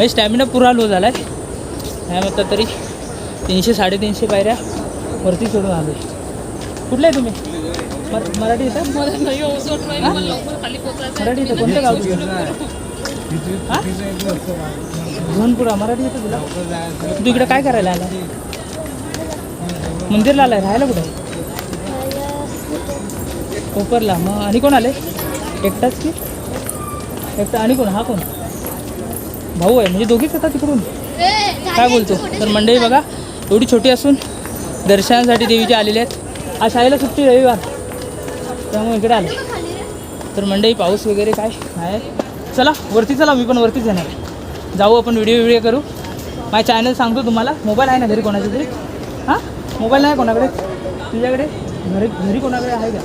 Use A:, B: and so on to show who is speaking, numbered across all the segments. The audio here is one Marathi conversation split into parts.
A: म्हणजे स्टॅमिना पुरा लो झाला आहे काय म्हणतात तरी? तीनशे साडेतीनशे पायऱ्या वरती चढून आलो कुठले आहे तुम्ही? मर- मराठी मराठी येतं कोणतं गाव हा? धोनपुरा मराठी येतं तुला? तू इकडे काय करायला आला? मंदिरला आलाय राहायला कुठे? कोपरला. मग आणि कोण आले एकटाच की? एकटा आणि कोण? हा कोण? भाऊ आहे म्हणजे दोघीच येतात तिकडून. काय बोलतो? तर मंडळी बघा एवढी छोटी असून दर्शनासाठी देवीचे आलेले आहेत. आज शाळेला सुट्टी रविवार. त्यामुळे इकडे आले. तर मंडळी पाऊस वगैरे काय? आहे चला वरती चला मी पण वरतीच येणार जाऊ आपण व्हिडिओ व्हिडिओ करू. माझ्या चॅनल सांगतो तुम्हाला. मोबाईल आहे ना घरी कोणाच्या तरी? हां? मोबाईल नाही कोणाकडे? तुझ्याकडे? घरी घरी कोणाकडे आहे का?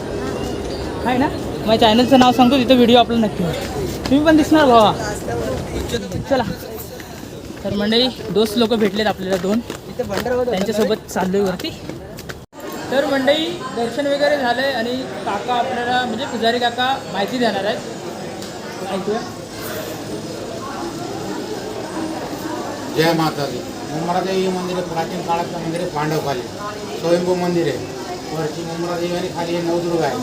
A: आहे ना? माझ्या चॅनलचं नाव सांगतो तिथं व्हिडिओ आपला नक्की होईल. तुम्ही पण दिसणार भावा. चला. तर मंडळी दोस्त लोक भेटलेत आपल्याला दोन. त्यांच्यासोबत चाललोय वरती. तर मंडळी दर्शन वगैरे झालंय आणि काका आपल्याला म्हणजे पुजारी काका माहिती देणार आहेत. ऐकूया.
B: जय माताजी. मुंबरादेवी मंदिर प्राचीन काळातलं मंदिर आहे पांडवखाली स्वयंभू मंदिर आहे. वरची मुंबरादेवी आणि खाली नवदुर्ग आहे.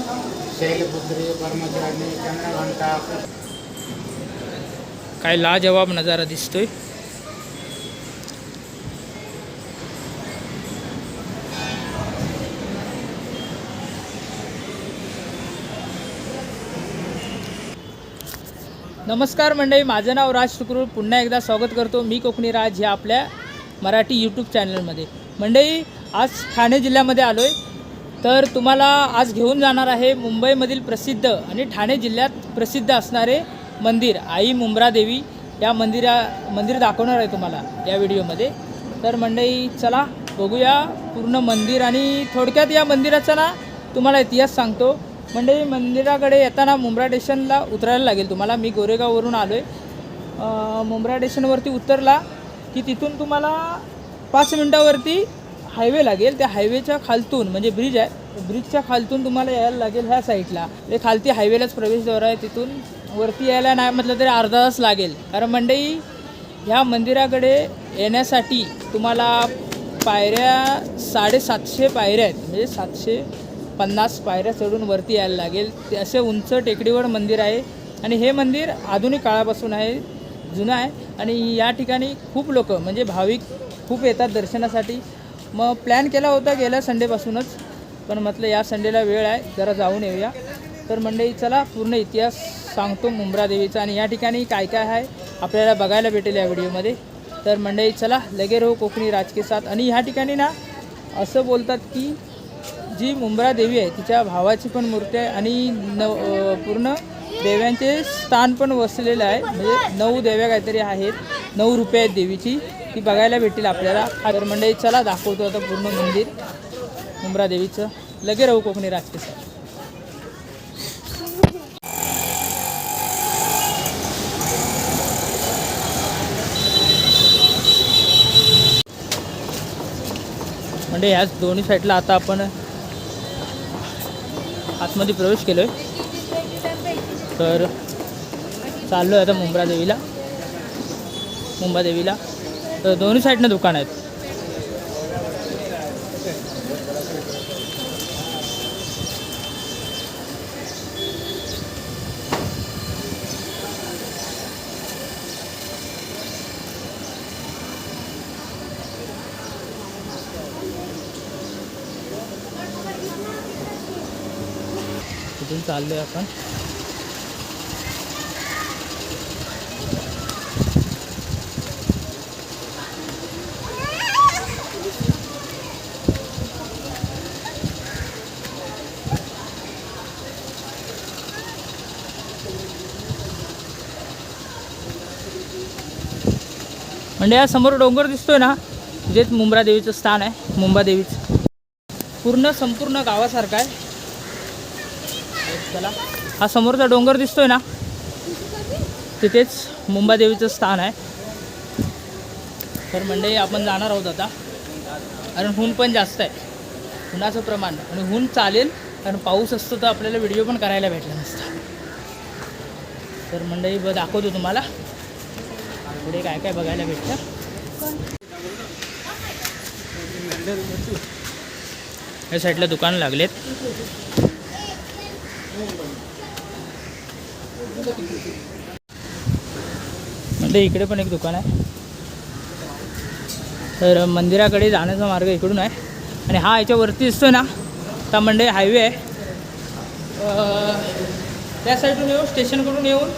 B: शैलपुत्री कर्मचारी चंद्रघंटा
A: काय लाजवाब नजारा दिसतोय. नमस्कार मंडळी माझं नाव राज शुक्रूर पुन्हा एकदा स्वागत करतो मी कोकणी राज ह्या आपल्या मराठी यूट्यूब चॅनलमध्ये मंडळी आज ठाणे जिल्ह्यामध्ये आलो आहे तर तुम्हाला आज घेऊन जाणार आहे मुंबईमधील प्रसिद्ध आणि ठाणे जिल्ह्यात प्रसिद्ध असणारे मंदिर आई मुंब्रा देवी या मंदिरा मंदिर दाखवणार आहे तुम्हाला या व्हिडिओमध्ये. तर मंडई चला बघूया पूर्ण मंदिर आणि थोडक्यात या मंदिराचा ना तुम्हाला इतिहास सांगतो. मंडळी मंदिराकडे येताना मुंब्रा स्टेशनला उतरायला लागेल तुम्हाला. मी गोरेगाववरून आलो आहे मुंब्रा स्टेशनवरती उतरला की तिथून तुम्हाला पाच मिनटावरती हायवे लागेल. त्या हायवेच्या खालतून म्हणजे ब्रिज आहे ब्रिजच्या खालतून तुम्हाला यायला लागेल ह्या साईडला. ते खालती हायवेलाच प्रवेशद्वार आहे तिथून. वरती यायला नाही म्हटलं तरी अर्धा तास लागेल. कारण मंडई ह्या मंदिराकडे येण्यासाठी तुम्हाला पायऱ्या साडेसातशे पायऱ्या आहेत. म्हणजे सातशे पन्नास पायऱ्या चढून वरती यायला लागेल. ते असे उंच टेकडीवर मंदिर आहे. आणि हे मंदिर आधुनिक काळापासून आहे जुनं आहे. आणि या ठिकाणी खूप लोक म्हणजे भाविक खूप येतात दर्शनासाठी. मग प्लॅन केला होता गेल्या संडेपासूनच. पण म्हटलं या संडेला वेळ आहे जरा जाऊन येऊया. तर मंडळी चला पूर्ण इतिहास सांगतो मुंब्रा देवीचं आणि या ठिकाणी काय काय आहे आपल्याला बघायला भेटेल या व्हिडिओमध्ये. तर मंडळी चला लगे राहू कोकणी राजकीय साथ. आणि ह्या ठिकाणी ना असं बोलतात की जी मुंब्रा देवी आहे तिच्या भावाची पण मूर्ती आहे आणि न पूर्ण देव्यांचे स्थान पण वसलेलं आहे. म्हणजे नऊ देव्या काहीतरी आहेत नऊ रुपये आहेत देवीची ती बघायला भेटेल आपल्याला. तर मंडळी चला दाखवतो आता पूर्ण मंदिर मुंब्रा देवीचं. लगे राहू कोकणी राजकीय साथ. म्हणजे ह्याच दोन्ही साईडला आता आपण आतमध्ये प्रवेश केलो आहे तर चाललो आहे आता मुंब्रा देवीला. मुंबा देवीला. तर दोन्ही साईडनं दुकान आहेत. चाललो आहे आपण. म्हणजे या समोर डोंगर दिसतोय ना जेच मुंब्रा देवीचं स्थान आहे मुंबा देवीचं. पूर्ण संपूर्ण गावासारखं आहे. चला. हा समोरचा डोंगर दिसतोय ना? तिथेच मुंबादेवीचं स्थान आहे. तर मंडळी आपण जाणार आहोत आता. कारण ऊन पण जास्त आहे. उन्हाचं प्रमाण. आणि ऊन चालेल कारण पाऊस असतो तर आपल्याला व्हिडिओ पण करायला भेटला नसता. तर मंडळी ब दाखवतो तुम्हाला. पुढे काय काय बघायला भेटतं. या साईडला दुकान लागलेत. म्हणजे इकडे पण एक दुकान आहे. तर मंदिराकडे जाण्याचा मार्ग इकडून आहे. आणि हा याच्यावरती असतो ना हा मंडई हायवे आहे त्या साईडून येऊ स्टेशनकडून येऊन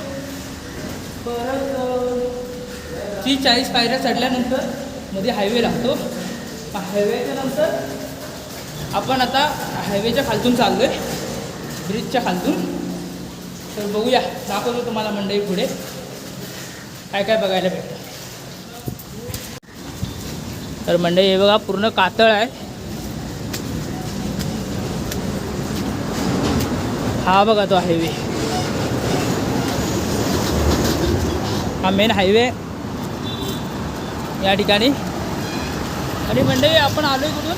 A: परत ती चाळीस पायऱ्या चढल्यानंतरमध्ये हायवे लागतो. हायवेच्या नंतर आपण आता हायवेच्या खालतून चाललो आहे ब्रिजच्या खालतून तर बघूया दाखवतो तुम्हाला मंडई पुढे. काय काय बघायला भेटतं. तर मंडई हे बघा पूर्ण कातळ आहे. हा बघा तो हायवे हा मेन हायवे या ठिकाणी. आणि मंडई आपण आलो आहे कुठून?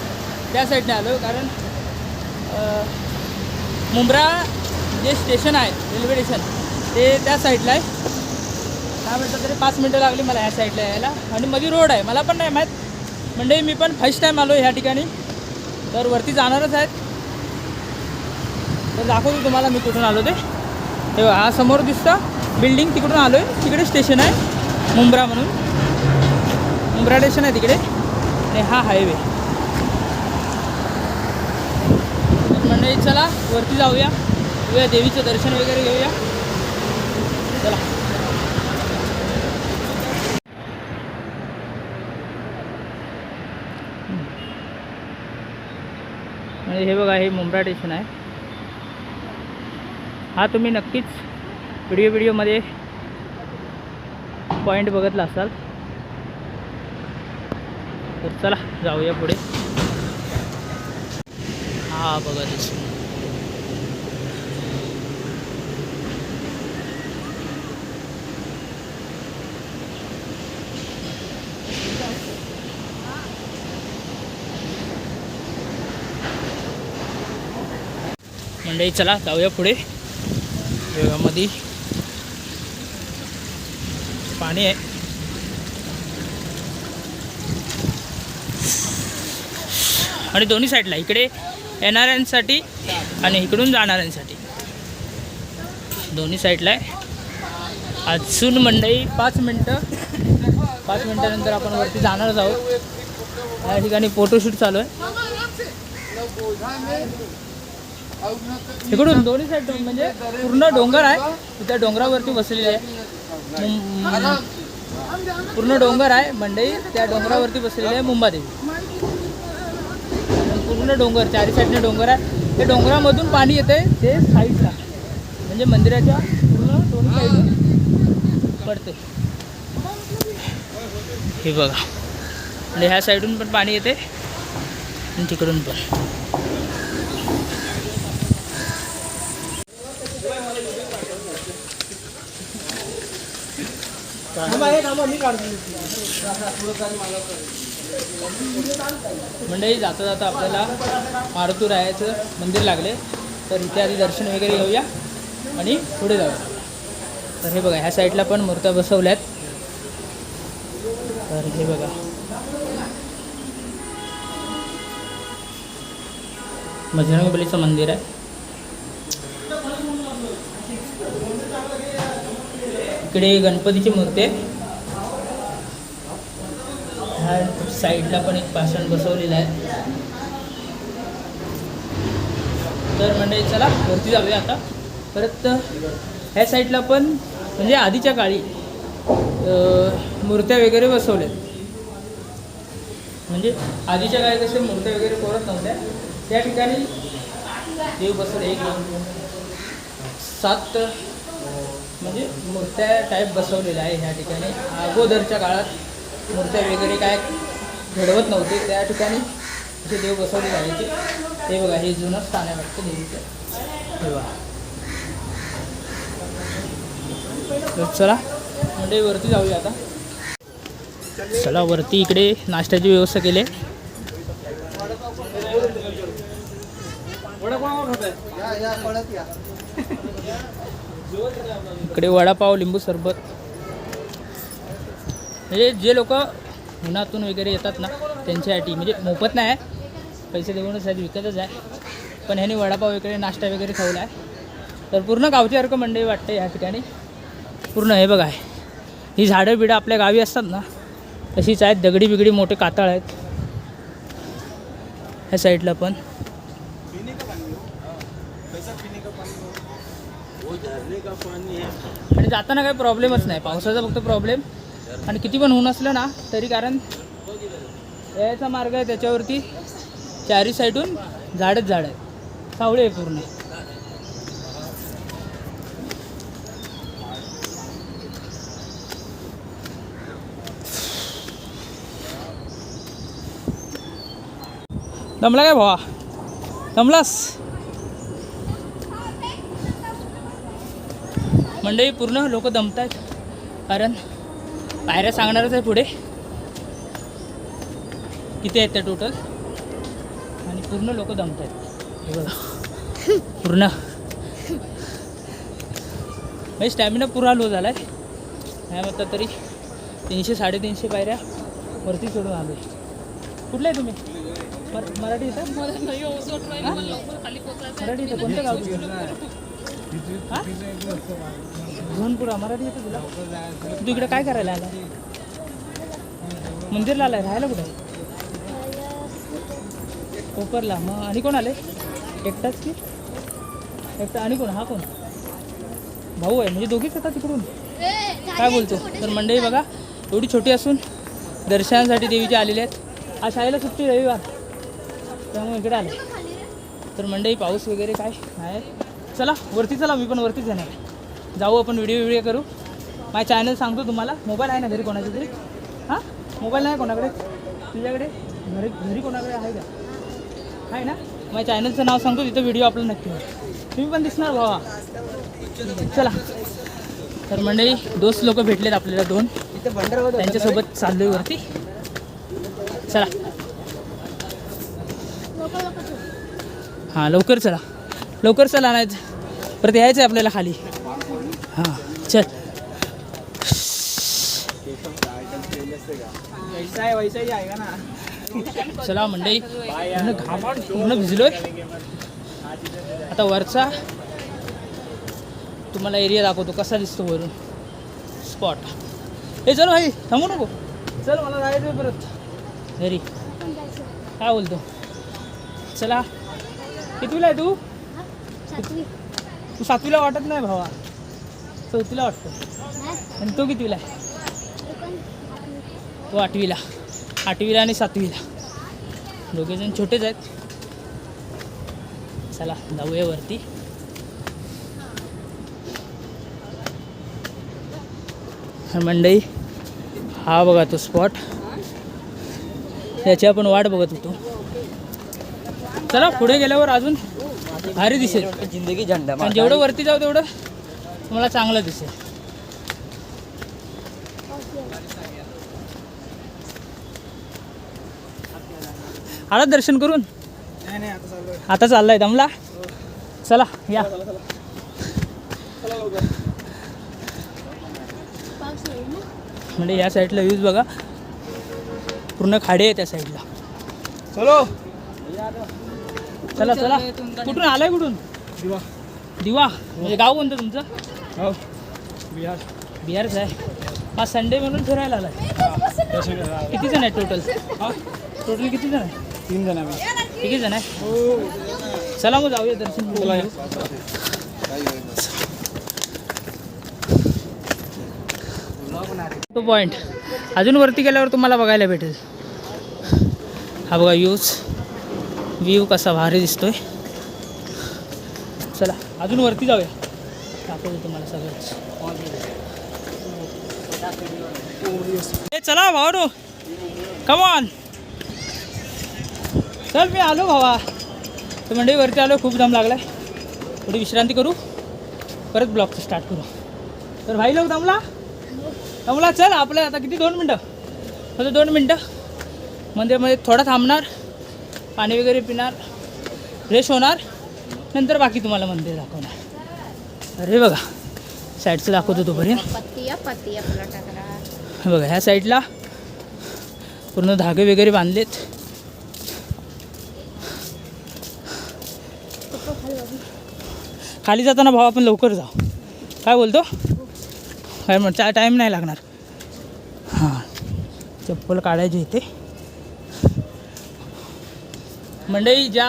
A: त्या साईडने आलो आहे कारण मुंब्रा जे स्टेशन आहे रेल्वे स्टेशन ते त्या साईडला आहे. काय म्हटलं तरी पाच मिनटं लागली मला ह्या साईडला यायला. आणि मधी रोड आहे मला पण नाही माहीत. म्हणजे मी पण फर्स्ट टाईम आलो ह्या ठिकाणी. तर वरती जाणारच आहेत. तर दाखवतो तुम्हाला मी कुठून आलो ते. हे हा समोर दिसतं. बिल्डिंग तिकडून आलो आहे तिकडे स्टेशन आहे मुंब्रा म्हणून. मुंब्रा स्टेशन आहे तिकडे. आणि हा हायवे नाही चला वरती जाऊया. जाऊया देवीचं दर्शन वगैरे घेऊया. चला. म्हणजे हे बघा हे मुंब्रा स्टेशन आहे. हा तुम्ही नक्कीच व्हिडिओ व्हिडिओमध्ये पॉईंट बघितला असाल. तर चला जाऊया पुढे. हा बघा दिसून मंडळी चला जाऊया पुढे. योगामध्ये पाणी आहे. आणि दोन्ही साईडला इकडे येणाऱ्यांसाठी आणि इकडून जाणाऱ्यांसाठी. दोन्ही साईडला आहे. अजून मंडई पाच मिनटं. पाच मिनटानंतर आपण वरती जाणारच आहोत. या ठिकाणी फोटोशूट चालू आहे. इकडून दोन्ही साईड म्हणजे पूर्ण डोंगर आहे. त्या डोंगरावरती बसलेली आहे. मुं- पूर्ण डोंगर आहे. मंडई त्या डोंगरावरती बसलेली आहे मुंबादेवी. पूर्ण डोंगर चारी साईडने डोंगर आहे. ते डोंगरामधून पाणी येते ते साईडला. म्हणजे मंदिराच्या पूर्ण दोन साईड पडते हे बघा. म्हणजे ह्या साईडून पण पाणी येते आणि तिकडून पण. मंडळी जाता जाता आपल्याला मारुती रायाचं मंदिर लागले. तर इथे आधी दर्शन वगैरे घेऊया आणि पुढे जाऊया. तर हे बघा ह्या साईडला पण मूर्त्या बसवल्यात. तर हे बघा. बजरंगबलीचं मंदिर आहे. इकडे गणपतीची मूर्ती आहे ह्या साईडला पण एक पाषाण बसवलेलं आहे. तर म्हणजे चला वरती जाऊया आता. परत ह्या साईडला पण म्हणजे आधीच्या काळी मूर्त्या वगैरे बसवल्यात म्हणजे आधीच्या काळी कसे मूर्त्या वगैरे करत नव्हत्या. त्या ठिकाणी देव बसवले एक दोन सात म्हणजे मूर्त्या टाईप बसवलेल्या आहे ह्या ठिकाणी. अगोदरच्या काळात मूर्त्या वगैरे काय घडवत नव्हते. त्या ठिकाणी असे देव बसवले जायचे. ते बघा हे जुनं स्थान आहे वाटतं देवीचं हे बघा. तर चला म्हणजे वरती जाऊया आता. चला वरती इकडे नाश्त्याची व्यवस्था केली आहे. इकडे वडापाव लिंबू सरबत. म्हणजे जे लोक उन्हातून वगैरे येतात ना त्यांच्यासाठी म्हणजे मोफत नाही आहे. पैसे देऊनच आहेत विकतच आहे. पण ह्याने वडापाव वगैरे नाश्ता वगैरे खाऊला आहे. तर पूर्ण गावच्यासारखं मंडळी वाटतं ह्या ठिकाणी. पूर्ण हे बघा आहे ही झाडं बिडं आपल्या गावी असतात ना तशीच आहेत. दगडी बिगडी मोठे कातळ आहेत. ह्या साईडला पण. आणि जाताना काही प्रॉब्लेमच नाही. पावसाचा फक्त प्रॉब्लेम. आणि किती पण ऊन असलं ना तरी कारण यायचा मार्ग आहे त्याच्यावरती. चारी साईडून झाडच झाड आहे सावळे आहे पूर्ण. दमला काय भावा? दमलास? मंडळी पूर्ण लोक दमत आहेत कारण पायऱ्या सांगणारच आहे पुढे. किती आहेत त्या टोटल आणि पूर्ण लोक दमत आहेत. हे बघा. पूर्ण. म्हणजे स्टॅमिना पुरा लो झाला आहे नाही म्हटलं तरी तीनशे साडेतीनशे पायऱ्या वरती चढून आलो कुठले आहे तुम्ही? मर- मराठी मराठी येतं कोणतं गाव तुझं मराठी येतो तुला? तू इकडे काय करायला आला? मंदिरला आलाय राहायला कुठे? कोपरला. मग आणि कोण आले एकटाच की? एकटा आणि कोण? हा कोण? भाऊ आहे म्हणजे दोघीच येतात तिकडून. काय बोलतो? तर मंडळी बघा एवढी छोटी असून दर्शनासाठी देवीचे आलेले आहेत. आज शाळेला सुट्टी रविवार. त्यामुळे इकडे आले. तर मंडळी पाऊस वगैरे काय? आहे चला वरती चला मी पण वरतीच येणार. जाऊ आपण व्हिडिओ व्हिडिओ करू. माझ्या चॅनल सांगतो तुम्हाला. मोबाईल आहे ना घरी कोणाच्या तरी? हां? मोबाईल नाही कोणाकडे? तुझ्याकडे? घरी घरी कोणाकडे आहे का? आहे ना? माझ्या चॅनलचं नाव सांगतो तिथं व्हिडिओ आपला नक्की होईल. तुम्ही पण दिसणार भावा. चला. तर मंडळी दोस्त लोक भेटलेत आपल्याला दोन. त्यांच्यासोबत चाललोय वरती. चला. हां लवकर चला. लवकर चला नाही परत यायचं आहे आपल्याला खाली. हां चल. चला मंडई घामाट पूर्ण भिजलोय. आता वरचा तुम्हाला एरिया दाखवतो कसा दिसतो वरून. स्पॉट हे चल भाई थांबू नको. चल मला जायचं परत. घरी. काय बोलतो? चला. कितवीला आहे तू? तू सातवीला वाटत नाही भावा. चौथीला वाटतो. आणि तो कितवीला आहे? तो आठवीला. आठवीला आणि सातवीला. दोघेजण छोटेच आहेत. चला जाऊया वरती. मंडई हा बघा तो स्पॉट त्याची आपण वाट बघत होतो. चला पुढे गेल्यावर अजून भारी दिसेल.
C: जिंदगी झंडा
A: आणि जेवढं वरती जाऊ तेवढं तुम्हाला चांगलं दिसेल. आला दर्शन करून? आता चाललाय दमला? चला या. म्हणजे या साईडला व्ह्यूज बघा. पूर्ण खाडे आहे त्या साईडला.
C: चलो.
A: चला चला. कुठून आलाय कुठून?
C: दिवा.
A: दिवा. म्हणजे गाव कोणतं तुमचं?
C: हो. बिहार.
A: बिहारचं आहे. हा संडे म्हणून फिरायला आलाय. किती जण आहेत टोटल टोटल किती जण आहे
C: तीन जण आम्ही.
A: किती जण आहे चला मग जाऊया दर्शन घेऊया. तो पॉईंट अजून वरती गेल्यावर तुम्हाला बघायला भेटेल. हा बघा व्ह्यूज व्ह्यू कसा भारी दिसतोय. चला अजून वरती जाऊया. दाखवतो तुम्हाला सगळंच. ए चला भाऊ कमान चल मी आलो भावा. तर म्हणजे वरती आलो खूप दम लागलाय. थोडी विश्रांती करू. परत ब्लॉगचं स्टार्ट करू. तर भाई लोक दमला? दमला चल आपलं आता किती? दोन मिनटं. फक्त दोन मिनटं. मंदिरमध्ये थोडा थांबणार. पाणी वगैरे पिणार फ्रेश होणार नंतर बाकी तुम्हाला मंदिर दाखवणार. अरे बघा साईडचं दाखवतो तोपर्यंत. बघा ह्या साईडला पूर्ण धागे वगैरे बांधलेत. खाली जाताना भाऊ आपण लवकर जाऊ. काय बोलतो? काय म्हण त्या टाईम नाही लागणार. हां चप्पल काढायची इथे. मंडई ज्या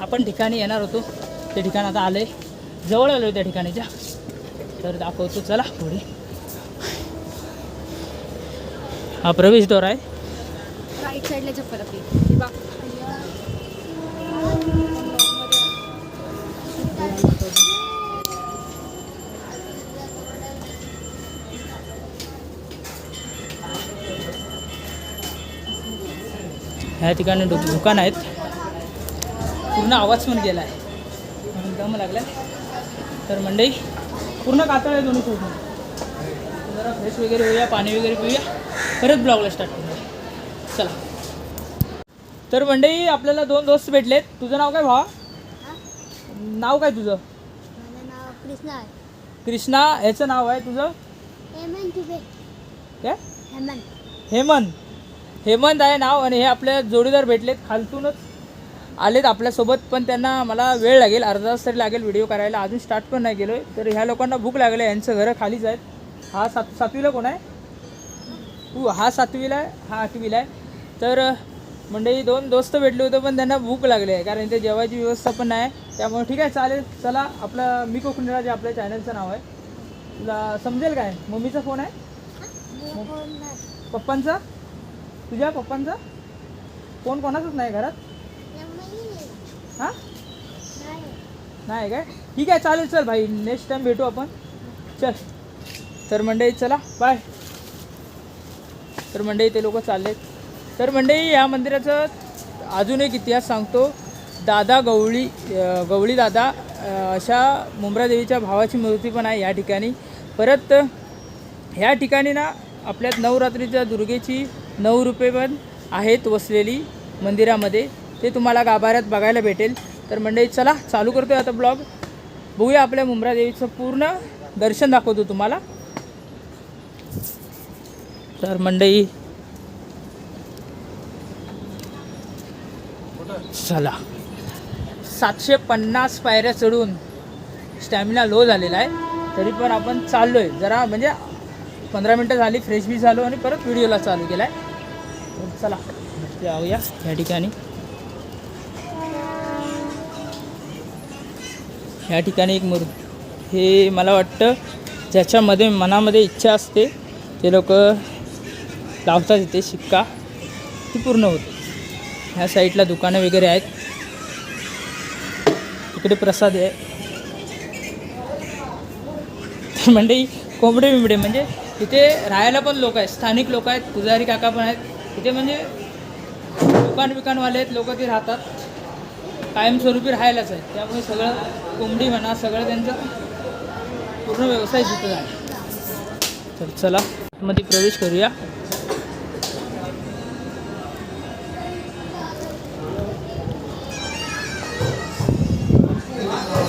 A: आपण ठिकाणी येणार होतो ते ठिकाण आता आलं आहे जवळ आलो त्या ठिकाणीच्या तर दाखवतो चला पुढे. हा प्रवेशद्वार आहे.
D: राईट साईडला चप्पल आपली.
A: ह्या ठिकाणी दुकान आहेत. पूर्ण आवाज पण गेला आहे. म्हणून दम लागला. तर मंडई पूर्ण कातळ आहे दोन्ही सोडून जरा फ्रेश वगैरे होऊया पाणी वगैरे पिऊया. परत ब्लॉगला स्टार्ट करूया. चला. तर मंडई आपल्याला दोन दोस्त भेटलेत. तुझं नाव काय भावा? नाव काय तुझं?
D: कृष्णा आहे.
A: कृष्णा ह्याचं नाव आहे तुझं? काय?
D: हेमंत.
A: हेमंत आहे नाव आणि हे आपल्या जोडीदार भेटलेत. खालतूनच आलेत आपल्यासोबत पण त्यांना मला वेळ लागेल अर्धा तास तरी लागेल व्हिडिओ करायला. अजून स्टार्ट पण नाही केलो तर ह्या लोकांना भूक लागली आहे. यांचं घरं खालीच आहेत. हा सात सातवीला कोण आहे? तू हा सातवीला आहे हा आठवीला आहे. तर मंडळी दोन दोस्त भेटले होते पण त्यांना भूक लागली आहे. कारण इथे जेवायची व्यवस्था पण नाही. त्यामुळे ठीक आहे चालेल. चला आपला मी कोकणीला जे आपल्या चॅनलचं नाव आहे. तुला समजेल काय? मम्मीचा फोन आहे? पप्पांचा? तुझ्या पप्पांचा? कोण कोणाचाच नाही घरात? हां? नाही काय? ठीक आहे चालेल चल भाई. नेक्स्ट टाइम भेटू आपण. चल. तर मंडई चला. बाय तर मंडई ते लोक चाललेत. तर मंडई या मंदिराचं अजून एक इतिहास सांगतो. दादा गवळी गवळी दादा अशा मुंब्रा देवीच्या भावाची मूर्ती पण आहे या ठिकाणी. परत ह्या ठिकाणी ना आपल्यात नवरात्रीच्या दुर्गेची नऊ रुपये पण आहेत वसलेली मंदिरामध्ये. ते तुम्हाला गाभाऱ्यात बघायला भेटेल. तर मंडळी चला चालू करतोय आता ब्लॉग. बघूया आपल्या मुंब्रा देवीचं पूर्ण दर्शन दाखवतो तुम्हाला. तर मंडळी चला. सातशे पन्नास पायऱ्या चढून स्टॅमिना लो झालेला आहे. तरी पण आपण चाललो आहे जरा म्हणजे पंधरा मिनटं झाली फ्रेश बी झालो आणि परत व्हिडिओला चालू केला आहे चला जाऊया या ठिकाणी. या ठिकाणी एक मूर्ती हे मला वाटतं ज्याच्यामध्ये मनामध्ये इच्छा असते ते लोक लावतात इथे शिक्का. ती पूर्ण होते. ह्या साईडला दुकानं वगैरे आहेत. इकडे प्रसाद आहे. म्हणजे कोंबडे बिंबडे म्हणजे तिथे राहायला पण लोक आहेत स्थानिक लोक आहेत पुजारी काका पण आहेत. तिथे म्हणजे दुकान बिकानवाले आहेत लोक ते राहतात. कायमस्वरूपी राहायलाच आहेत त्यामुळे सगळं कोंबडी म्हणा सगळं त्यांचं पूर्ण व्यवसाय तिथं आहे तर चला मध्ये प्रवेश करूया.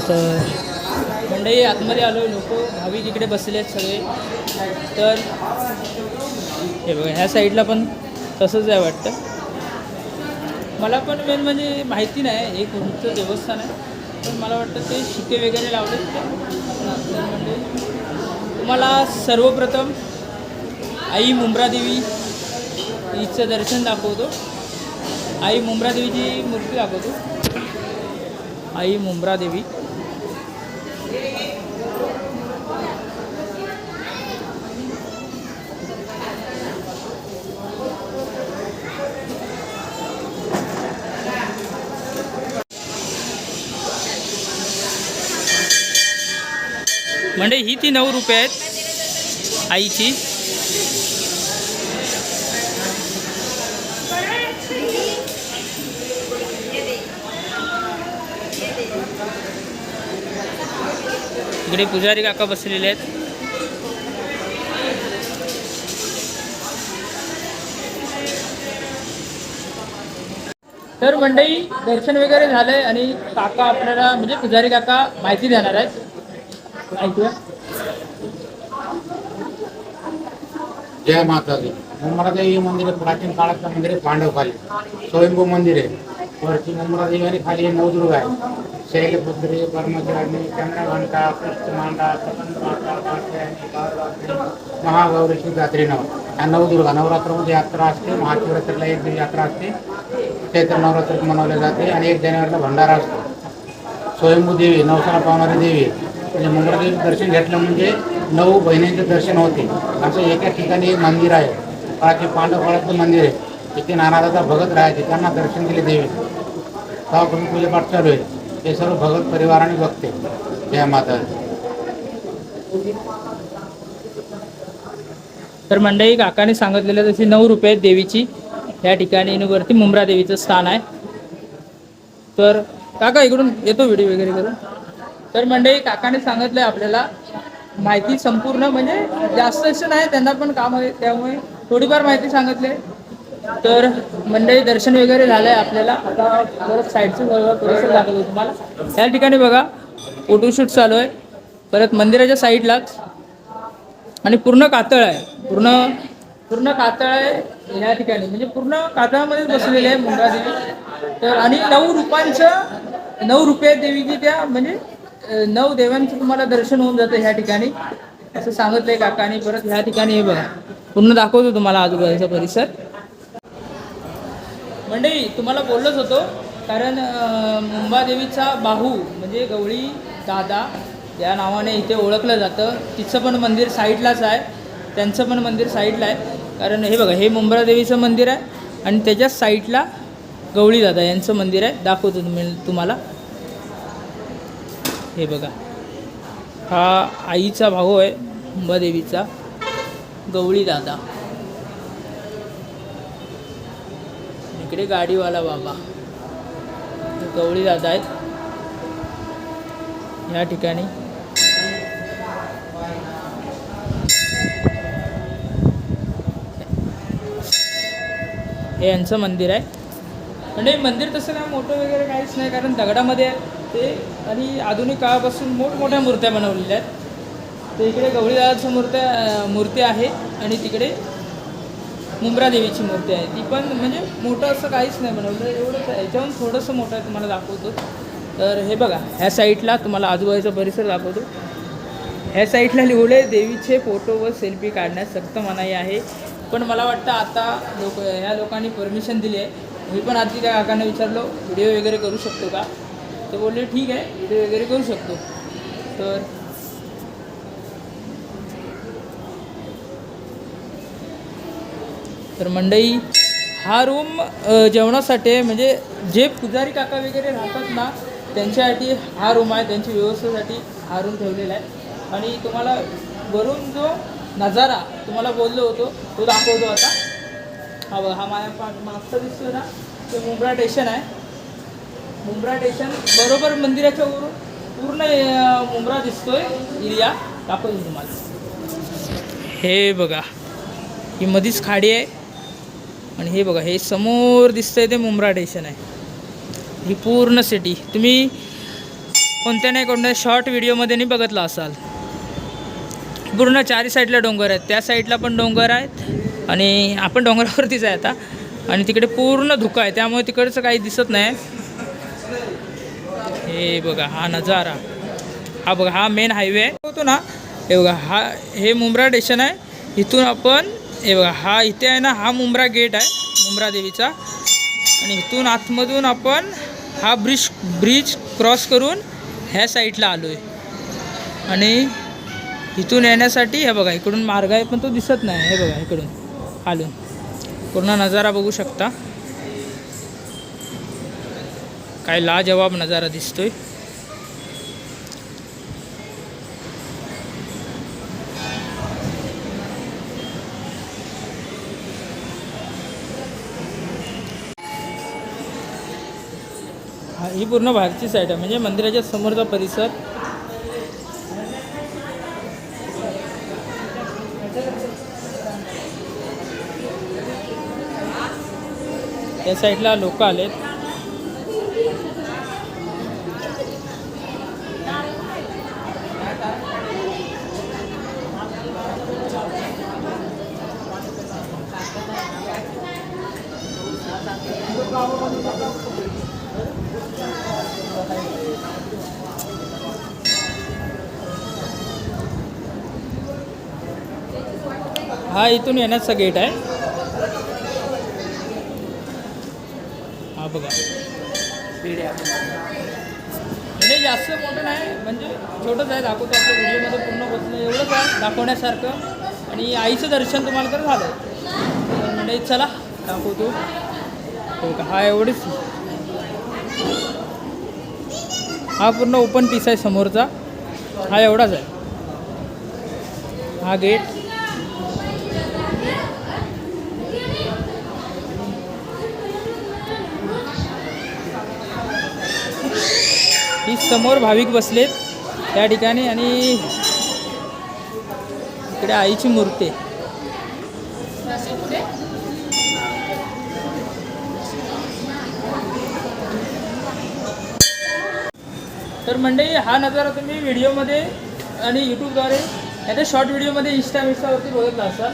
A: तर मंडई आतमध्ये आलो लोक. भावी तिकडे बसले आहेत सगळे. तर हे बघा ह्या साईडला पण तसंच आहे वाटतं. मला पण मेन म्हणजे माहिती नाही एक उंच देवस्थान आहे. पण मला वाटतं ते शिके वगैरे लावले म्हणजे तुम्हाला सर्वप्रथम आई मुंब्रादेवी हिचं दर्शन दाखवतो. आई मुंब्रादेवीची मूर्ती दाखवतो. आई मुंब्रादेवी म्हणजे ही ती नऊ रुपये आहेत आईची. इकडे पुजारी काका बसलेले आहेत. तर मंडई दर्शन वगैरे झालंय आणि काका आपल्याला म्हणजे पुजारी काका माहिती देणार आहेत. ऐकूया.
B: जय माता दी मुंब्रादेवी मंदिर आहे प्राचीन काळातलं मंदिर आहे पांडवखाली. स्वयंभू मंदिर आहे. वरची मुंबरादेवी आणि खाली नवदुर्ग आहे. शैलपुत्री परमचरणी चंद्रघंटा पुष्पमांडा महागौरीची महागौरी शिवरात्री नव. या नवदुर्गा नवरात्रामध्ये यात्रा असते. महाशिवरात्रीला एक दिवस यात्रा असते. चैत्र नवरात्र मनवले जाते आणि एक जानेवारीला भंडारा असतो. स्वयंभू देवी नवसाला पावणारी देवी. म्हणजे मुंब्रादेवी दर्शन घेतलं म्हणजे नऊ बहिणींचे दर्शन होते. असं एका ठिकाणी एक मंदिर आहे. प्राचीन पांडव मंदिर आहे. तिथे नानादाचा भगत राहायचे. त्यांना दर्शन दिले देवी. तेव्हापासून पूजेपाठ चालू आहे. हे सर्व भगत परिवाराने बघते. जय माता
A: तर मंडळी काकाने सांगितलेलं तशी नऊ रुपये देवीची या ठिकाणी वरती मुंब्रा देवीचं स्थान आहे. तर काका इकडून येतो व्हिडिओ वगैरे करून. तर मंडळी काकाने सांगितलं आपल्याला माहिती संपूर्ण म्हणजे जास्त असं नाही त्यांना पण काम आहे त्यामुळे थोडीफार माहिती सांगितले. तर मंडळी दर्शन वगैरे झालं आहे आपल्याला. आता परत साईडचं सगळं परिसर दाखवतो तुम्हाला. त्या ठिकाणी बघा फोटोशूट चालू आहे. परत मंदिराच्या साईडलाच आणि पूर्ण कातळ आहे. पूर्ण पूर्ण कातळ आहे या ठिकाणी. म्हणजे पूर्ण कातळामध्येच बसलेले आहे मुंगा देवी. तर आणि नऊ रुपयांचं नऊ रुपये देवीची त्या म्हणजे नऊ देवांचं तुम्हाला दर्शन होऊन जातं ह्या ठिकाणी. असं सांगितलंय काकाने. परत ह्या ठिकाणी हे बघा. पूर्ण दाखवतो तुम्हाला आजूबाजूचा परिसर. मंडळी तुम्हाला बोललोच होतो कारण मुंबादेवीचा बाहू म्हणजे गवळी दादा या नावाने इथे ओळखलं जातं. तिचं पण मंदिर साईडलाच आहे. त्यांचं पण मंदिर साईडला आहे. कारण हे बघा हे मुंबादेवीचं मंदिर आहे. आणि त्याच्याच साईडला गवळी दादा यांचं मंदिर आहे. दाखवतो तुम्ही तुम्हाला. हे बघा. हा आईचा भाऊ आहे अंबादेवीचा गवळी दादा. इकडे गाडीवाला बाबा. गवळी दादा आहेत. या ठिकाणी. हे यांचं मंदिर आहे. म्हणजे मंदिर तसं काय मोठं वगैरे काहीच नाही कारण दगडामध्ये आहे ते आणि आधुनिक काळापासून मोठमोठ्या मूर्त्या बनवलेल्या आहेत. तर इकडे गवळीदादाचं मूर्त्या मूर्ती आहे आणि तिकडे मुंब्रा देवीची मूर्ती आहे. ती पण म्हणजे मोठं असं काहीच नाही बनवलं. एवढंच याच्याहून थोडंसं मोठं आहे तुम्हाला दाखवतो. तर हे बघा ह्या साईडला तुम्हाला आजूबाजूचा परिसर दाखवतो. ह्या साईडला लिहिलं देवीचे फोटो व सेल्फी काढण्यास सक्त मनाई आहे. पण मला वाटतं आता लोक ह्या लोकांनी परमिशन दिली आहे. मी पण आधी त्या काकांना विचारलो व्हिडिओ वगैरे करू शकतो का? तर बोलले ठीक आहे व्हिडिओ वगैरे करू शकतो. तर तर मंडई हा रूम जेवणासाठी आहे. म्हणजे जे पुजारी काका वगैरे राहतात ना त्यांच्यासाठी हा रूम आहे. त्यांच्या व्यवस्थेसाठी हा रूम ठेवलेला आहे. आणि तुम्हाला वरून जो नजारा तुम्हाला बोललो होतो तो दाखवतो आता. हा बघा हा माझ्या पा मागचा दिसतो ना ते मुंब्रा स्टेशन आहे. मुंब्रा स्टेशन बरोबर मंदिराच्या वरून पूर्ण मुंब्रा दिसतोय एरिया. दाखवतो तुम्हाला. हे बघा. ही मधीच खाडी आहे. आणि हे बघा हे समोर दिसतंय ते मुंब्रा स्टेशन आहे. ही पूर्ण सिटी तुम्ही कोणत्या नाही कोणत्या शॉर्ट व्हिडिओमध्ये नाही बघितला असाल. पूर्ण चारी साईडला डोंगर आहेत. त्या साईडला पण डोंगर आहेत. आणि आपण डोंगरावरतीच आहे आता. आणि तिकडे पूर्ण धुकं आहे. त्यामुळे तिकडचं काही दिसत नाही. हे बघा हा नजारा. हा बघा हा मेन हायवे आहे. होतो ना हे बघा हा हे मुंब्रा स्टेशन आहे. इथून आपण हे बघा हा इथे आहे ना हा मुंब्रा गेट आहे मुंब्रा देवीचा. आणि इथून आतमधून आपण हा ब्रिज ब्रिज क्रॉस करून ह्या साईडला आलो आहे आणि इथून येण्यासाठी हे बघा इकडून मार्ग आहे पण तो दिसत नाही हे बघा इकडून आलो पूर्ण नजारा बघू शकता. काय लाजवाब नजारा दिसतोय. ही पूर्ण बाहेरची साईड आहे. म्हणजे मंदिराच्या समोरचा परिसर. त्या साईडला लोक आलेत. इथून येण्याचा गेट आहे. हा बघा. म्हणजे जास्त मोठं नाही म्हणजे छोटंच आहे दाखवतो आपल्या व्हिडिओमध्ये पूर्ण बसलं. एवढंच आहे दाखवण्यासारखं. आणि आईचं दर्शन तुम्हाला तर झालं तर म्हणजे चला दाखवतो. हो का हा एवढीच. हा पूर्ण ओपन पीस आहे समोरचा. हा एवढाच आहे. हा गेट ही समोर भाविक बसलेत त्या ठिकाणी आणि इकडे आईची मूर्ती तर मंडळी हा नजारा तुम्ही व्हिडिओमध्ये आणि यूट्यूबद्वारे याच्या शॉर्ट व्हिडिओमध्ये इन्स्टा विन्स्टावरती बघितला असाल.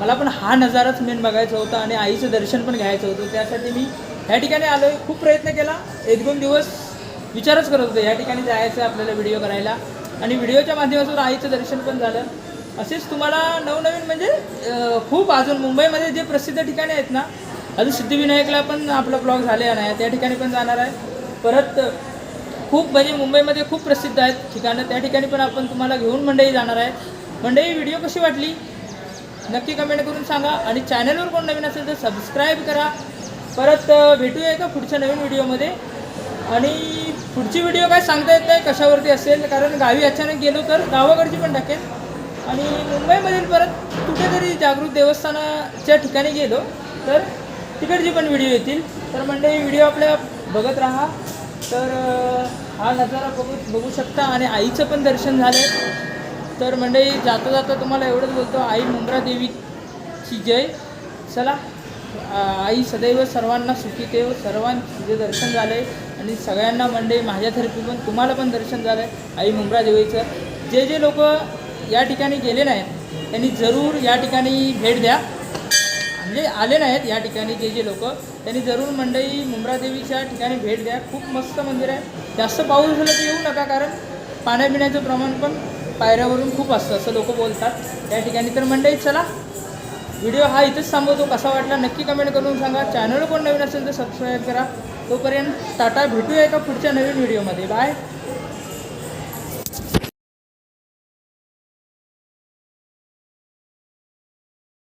A: मला पण हा नजाराच मेन बघायचा होता आणि आईचं दर्शन पण घ्यायचं होतं. त्यासाठी मी ह्या ठिकाणी आलो आहे खूप प्रयत्न केला. एक दोन दिवस विचारच करत होते या ठिकाणी जायचं आहे आपल्याला व्हिडिओ करायला. आणि व्हिडिओच्या माध्यमातून आईचं दर्शन पण झालं. असेच तुम्हाला नवनवीन म्हणजे खूप अजून मुंबईमध्ये जे प्रसिद्ध ठिकाणे आहेत ना अजून सिद्धिविनायकला पण आपला ब्लॉग झालेला नाही त्या ठिकाणी पण जाणार आहे. परत खूप म्हणजे मुंबईमध्ये खूप प्रसिद्ध आहेत ठिकाणं त्या ठिकाणी पण आपण तुम्हाला घेऊन मंडई जाणार आहे. मंडई व्हिडिओ कशी वाटली? नक्की कमेंट करून सांगा. आणि चॅनलवर कोण नवीन असेल तर सबस्क्राईब करा. परत भेटूया एका पुढच्या नवीन व्हिडिओमध्ये आणि पुढची व्हिडिओ काय सांगता येत नाही कशावरती असेल कारण गावी अचानक गेलो तर गावाकडची पण टाकेल. आणि मुंबईमधील परत कुठेतरी जागृत देवस्थानाच्या ठिकाणी गेलो तर तिकडची पण व्हिडिओ येतील. तर म्हणजे व्हिडिओ आपल्या बघत राहा. तर हा नजारा बघू बघू शकता आणि आईचं पण दर्शन झालं तर मंडळी जाता जाता तुम्हाला एवढंच बोलतो आई मुंब्रा देवीची जय. चला आई सदैव सर्वांना सुखी देव सर्वांचे दर्शन झाले आणि सगळ्यांना मंडळी माझ्यातर्फे पण तुम्हाला पण दर्शन झालं आहे आई मुंब्रा देवीचं जे जे लोक या ठिकाणी गेले नाहीत त्यांनी जरूर या ठिकाणी भेट द्या. म्हणजे आले नाहीत या ठिकाणी जे जे लोक त्यांनी जरूर मंडई मुंब्रा देवीच्या ठिकाणी भेट द्या. खूप मस्त मंदिर आहे. जास्त पाऊस झालं तर येऊ नका कारण पाण्यापिण्याचं प्रमाण पण पायऱ्यावरून खूप असतं असं लोक बोलतात. त्या ठिकाणी तर मंडई चला. व्हिडिओ हा इथंच थांबवतो. कसा वाटला नक्की कमेंट करून सांगा. चॅनल कोण नवीन असेल तर सबस्क्राईब करा. तोपर्यंत टाटा भेटूया एका पुढच्या नवीन व्हिडिओमध्ये बाय